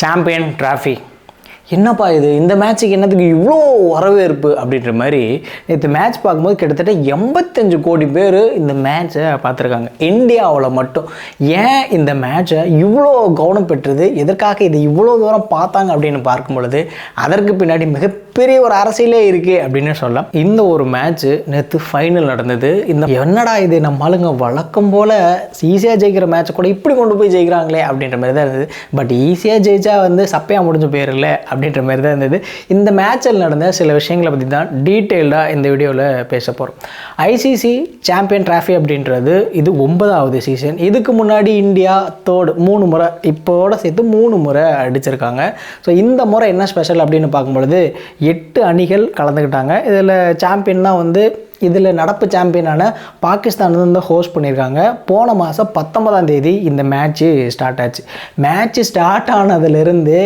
Champion trophy என்னப்பா இது? இந்த மேட்ச்சுக்கு என்னத்துக்கு இவ்வளோ வரவேற்பு அப்படின்ற மாதிரி நேற்று மேட்ச் பார்க்கும்போது கிட்டத்தட்ட எண்பத்தஞ்சு கோடி பேர் இந்த மேட்ச்சை பார்த்துருக்காங்க. இந்தியாவில் மட்டும். ஏன் இந்த மேட்ச்சை இவ்வளோ கவனம் பெற்றது? எதற்காக இதை இவ்வளோ தூரம் பார்த்தாங்க அப்படின்னு பார்க்கும் பொழுது அதற்கு பின்னாடி மிக மிகப்பெரிய ஒரு அரசியலே இருக்குது அப்படின்னு சொல்லலாம். இந்த ஒரு மேட்ச்சு நேற்று ஃபைனல் நடந்தது. இந்த என்னடா இது நம்ம ஆளுங்க வழக்கம் போல் ஈஸியாக ஜெயிக்கிற மேட்ச்சை கூட இப்படி கொண்டு போய் ஜெயிக்கிறாங்களே அப்படின்ற மாதிரி தான் இருந்தது. பட் ஈஸியாக ஜெயிச்சா வந்து சப்பையாக முடிஞ்ச போயிடல அப்படின்ற மாதிரி தான் இருந்தது. இந்த மேட்சில் நடந்த சில விஷயங்களை பற்றி தான் டீட்டெயில்டாக இந்த வீடியோவில் பேச போகிறோம் ஐசிசி சாம்பியன் ட்ராஃபி அப்படின்றது இது ஒன்பதாவது சீசன் இதுக்கு முன்னாடி இந்தியா தேர்டு மூணு முறை இப்போட சேர்த்து மூணு முறை அடிச்சிருக்காங்க. ஸோ இந்த முறை என்ன ஸ்பெஷல் அப்படின்னு பார்க்கும்பொழுது எட்டு அணிகள் கலந்துக்கிட்டாங்க. இதில் சாம்பியன்லாம் வந்து இதில் நடப்பு சாம்பியனான பாகிஸ்தான் வந்து ஹோஸ்ட் பண்ணியிருக்காங்க. போன மாதம் பத்தொன்பதாம் தேதி இந்த மேட்ச்சு ஸ்டார்ட் ஆச்சு. மேட்ச்சு ஸ்டார்ட் ஆனதுலேருந்து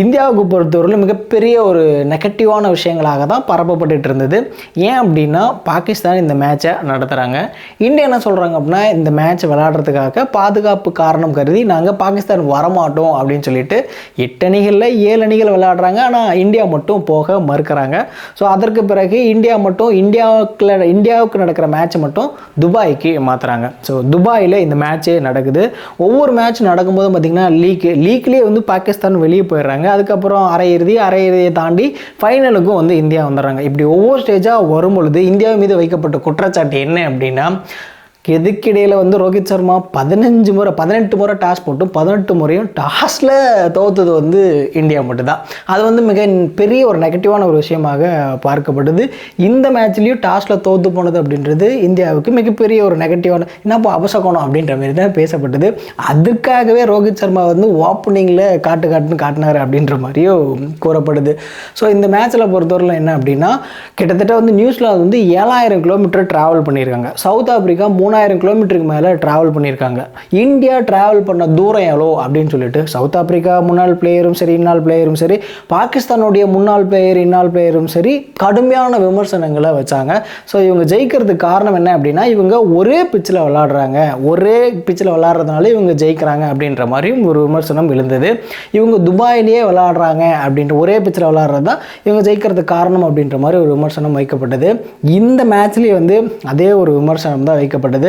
இந்தியாவுக்கு பொறுத்தவரையில் மிகப்பெரிய ஒரு நெகட்டிவான விஷயங்களாக தான் பரப்பப்பட்டு இருந்தது. ஏன் அப்படின்னா பாகிஸ்தான் இந்த மேட்சை நடத்துகிறாங்க இந்தியா என்ன சொல்கிறாங்க அப்படின்னா இந்த மேட்ச் விளையாடுறதுக்காக பாதுகாப்பு காரணம் கருதி நாங்கள் பாகிஸ்தான் வரமாட்டோம் அப்படின்னு சொல்லிட்டு எட்டு அணிகளில் ஏழு அணிகள் விளையாடுறாங்க. ஆனால் இந்தியா மட்டும் போக மறுக்கிறாங்க. ஸோ அதற்கு பிறகு இந்தியா மட்டும் இந்தியாவுக்குள்ள இந்தியாவுக்கு நடக்கிற மேட்ச் மட்டும் துபாய்க்கு மாற்றுறாங்க ஸோ துபாயில் இந்த மேட்ச்சே நடக்குது. ஒவ்வொரு மேட்ச் நடக்கும்போது பார்த்திங்கன்னா லீக் லீக்லேயே வந்து பாகிஸ்தான் வெளியே போயிடுறாங்க. அதுக்கப்புறம் அரையிறுதி அரையிறுதியை தாண்டி ஃபைனலுக்கும் வந்து இந்தியா வந்துடுறாங்க. இப்படி ஒவ்வொரு ஸ்டேஜாக வரும் பொழுது இந்தியா மீது வைக்கப்பட்ட குற்றச்சாட்டு என்ன அப்படின்னா எதுக்கிடையில் வந்து ரோஹித் சர்மா பதினஞ்சு முறை பதினெட்டு முறை டாஸ் போட்டும் பதினெட்டு முறையும் டாஸில் தோத்தது வந்து இந்தியா மட்டும்தான். அது வந்து மிக பெரிய ஒரு நெகட்டிவான ஒரு விஷயமாக பார்க்கப்படுது. இந்த மேட்ச்லேயும் டாஸில் தோற்று போனது அப்படின்றது இந்தியாவுக்கு மிகப்பெரிய ஒரு நெகட்டிவான என்னப்போ அபசகோணம் அப்படின்ற மாதிரி தான் பேசப்பட்டது. அதுக்காகவே ரோஹித் சர்மா வந்து ஓப்பனிங்கில் காட்டு காட்டுன்னு காட்டினார் அப்படின்ற மாதிரியும் கூறப்படுது. ஸோ இந்த மேட்ச்சில் பொறுத்தவரையில் என்ன அப்படின்னா கிட்டத்தட்ட வந்து நியூசிலாந்து வந்து ஏழாயிரம் கிலோமீட்டர் ட்ராவல் பண்ணியிருக்காங்க. சவுத் ஆப்பிரிக்கா மூணாயிரம் கிலோமீட்டருக்கு மேலே ட்ராவல் பண்ணியிருக்காங்க. இந்தியா ட்ராவல் பண்ண தூரம் எவ்வளோ அப்படின்னு சொல்லிட்டு சவுத் ஆப்பிரிக்கா முன்னாள் பிளேயரும் சரி இந்நாள் பிளேயரும் சரி பாகிஸ்தானுடைய முன்னாள் பிளேயர் இன்னால் பிளேயரும் சரி கடுமையான விமர்சனங்களை வச்சாங்க. ஸோ இவங்க ஜெயிக்கிறதுக்கு காரணம் என்ன அப்படின்னா இவங்க ஒரே பிச்சில் விளாடுறாங்க ஒரே பிச்சில் விளாட்றதுனால இவங்க ஜெயிக்கிறாங்க அப்படின்ற மாதிரியும் ஒரு விமர்சனம் எழுந்தது. இவங்க துபாயிலேயே விளாடுறாங்க அப்படின்ற ஒரே பிச்சில் விளாட்றது தான் இவங்க ஜெயிக்கிறதுக்கு காரணம் அப்படின்ற மாதிரி ஒரு விமர்சனம் வைக்கப்பட்டது. இந்த மேட்ச்லேயே வந்து அதே ஒரு விமர்சனம் தான் வைக்கப்பட்டது.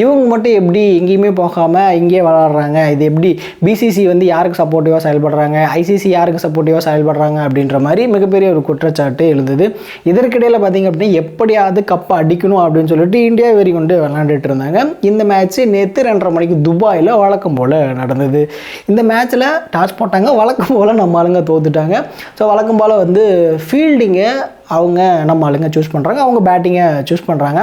இவங்க மட்டும் எப்படி எங்கேயுமே போகாமல் இங்கேயே விளாட்றாங்க இது எப்படி பிசிசி வந்து யாருக்கு சப்போர்ட்டிவாக செயல்படுறாங்க? ஐசிசி யாருக்கு சப்போர்ட்டிவாக செயல்படுறாங்க? அப்படின்ற மாதிரி மிகப்பெரிய ஒரு குற்றச்சாட்டு எழுந்தது இதற்கிடையில் பார்த்திங்க அப்படின்னா எப்படியாவது கப்பை அடிக்கணும் அப்படின்னு சொல்லிட்டு இந்தியா வெறி கொண்டு விளாண்டுட்டு இருந்தாங்க. இந்த மேட்ச்சு நேற்று ரெண்டரை மணிக்கு துபாயில் வழக்கம் போல் நடந்தது. இந்த மேட்ச்சில் டாஸ் போட்டாங்க. வழக்கம் போல் நம்ம ஆளுங்க தோத்துட்டாங்க. ஸோ வழக்கம் போல் வந்து ஃபீல்டிங்கை அவங்க நம்ம ஆளுங்க சூஸ் பண்ணுறாங்க அவங்க பேட்டிங்கை சூஸ் பண்ணுறாங்க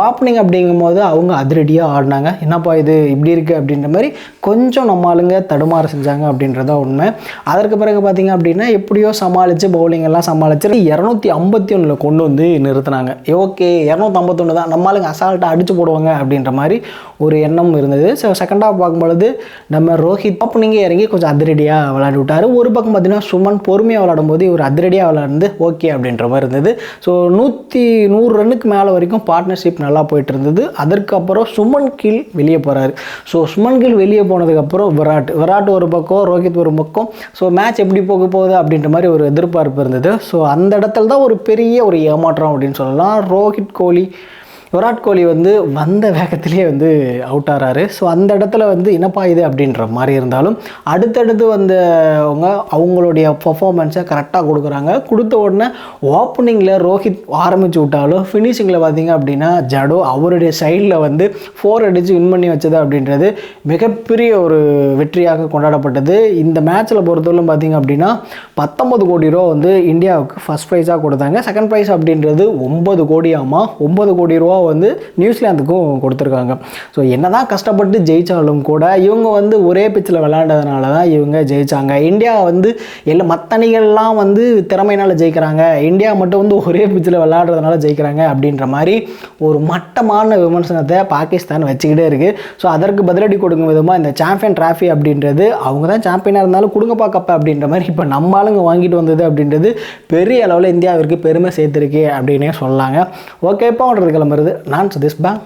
ஓப்பனிங் அப்படிங்கும் போது அவங்க அதிரடியாக ஆடினாங்க. என்னப்பா இது? இப்படி இருக்குது அப்படின்ற மாதிரி கொஞ்சம் நம்ம ஆளுங்க தடுமாற செஞ்சாங்க அப்படின்றதா உண்மை. அதற்கு பிறகு பார்த்திங்க அப்படின்னா எப்படியோ சமாளித்து பவுலிங் எல்லாம் சமாளித்து இரநூத்தி ஐம்பத்தி ஒன்றில் கொண்டு வந்து நிறுத்தினாங்க. ஓகே இரநூத்தி ஐம்பத்தொன்று தான். நம்ம ஆளுங்க அசால்ட்டாக அடித்து போடுவாங்க. அப்படின்ற மாதிரி ஒரு எண்ணம் இருந்தது. ஸோ செகண்ட் ஹாஃப் பார்க்கும்பொழுது நம்ம ரோஹித் ஓப்பனிங்கே இறங்கி கொஞ்சம் அதிரடியாக விளையாடி விட்டார். ஒரு பக்கம் பார்த்தீங்கன்னா சுமன் பொறுமையாக விளையாடும் போது ஒரு அதிரடியாக விளையாண்டு ஓகே அப்படின்ற மாதிரி இருந்தது. ஸோ நூற்றி நூறு ரன்னுக்கு மேலே வரைக்கும் பார்ட்னர்ஷிப் நல்லா போயிட்டு இருந்தது. அதற்கு அப்புறம் சுமன் கில் வெளியே போகிறாரு ஸோ சுமன் கில் வெளியே போனதுக்கப்புறம் விராட் விராட் ஒரு பக்கம் ரோஹித் ஒரு பக்கம். ஸோ மேட்ச் எப்படி போக போகுது அப்படின்ற மாதிரி ஒரு எதிர்பார்ப்பு இருந்தது. ஸோ அந்த இடத்துல தான் ஒரு பெரிய ஒரு ஏமாற்றம் அப்படின்னு சொல்லலாம். ரோஹித் கோலி விராட் கோலி வந்து வந்த வேகத்திலே வந்து அவுட் ஆகிறாரு ஸோ அந்த இடத்துல வந்து என்னப்பா இது அப்படின்ற மாதிரி இருந்தாலும் அடுத்தடுத்து வந்தவங்க அவங்களுடைய பர்ஃபார்மன்ஸை கரெக்டாக கொடுக்குறாங்க. கொடுத்த உடனே ஓப்பனிங்கில் ரோஹித் ஆரம்பித்து விட்டாலும் ஃபினிஷிங்கில் பார்த்தீங்க அப்படின்னா ஜடோ அவருடைய சைடில் வந்து ஃபோர் அடித்து வின் பண்ணி வச்சது அப்படின்றது மிகப்பெரிய ஒரு வெற்றியாக கொண்டாடப்பட்டது. இந்த மேட்ச்சில் பொறுத்தவரைக்கும் பார்த்தீங்க அப்படின்னா பத்தொம்பது கோடி ரூபா வந்து இந்தியாவுக்கு ஃபஸ்ட் ப்ரைஸாக கொடுத்தாங்க. செகண்ட் ப்ரைஸ் அப்படின்றது ஒம்பது கோடியாமா ஆமாம் ஒம்பது கோடி ரூபா வந்து நியூசிலாந்துக்கும் கொடுத்துருக்காங்க. ஸோ என்ன தான் கஷ்டப்பட்டு ஜெயித்தாலும் கூட இவங்க வந்து ஒரே பிச்சில் விளாண்டதுனால தான் இவங்க ஜெயித்தாங்க இந்தியா வந்து எல்லா மற்ற அணிகள்லாம் வந்து திறமையினால் ஜெயிக்கிறாங்க. இந்தியா மட்டும் வந்து ஒரே பிச்சில் விளாடுறதுனால ஜெயிக்கிறாங்க அப்படின்ற மாதிரி ஒரு மட்டமான விமர்சனத்தை பாகிஸ்தான் வச்சுக்கிட்டே இருக்குது ஸோ அதற்கு பதிலடி கொடுக்கும் விதமாக இந்த சாம்பியன் ட்ராஃபி அப்படின்றது அவங்க தான் சாம்பியனாக இருந்தாலும் கொடுங்கப்பா கப்பை அப்படின்ற மாதிரி இப்போ நம்ம ஆளுங்க வாங்கிட்டு வந்தது அப்படின்றது பெரிய அளவில் இந்தியாவிற்கு பெருமை சேர்த்துருக்கு அப்படின்னே சொல்லாங்க. ஓகே இப்போ கிளம்புறது. நான் சதீஷ் பேங்க்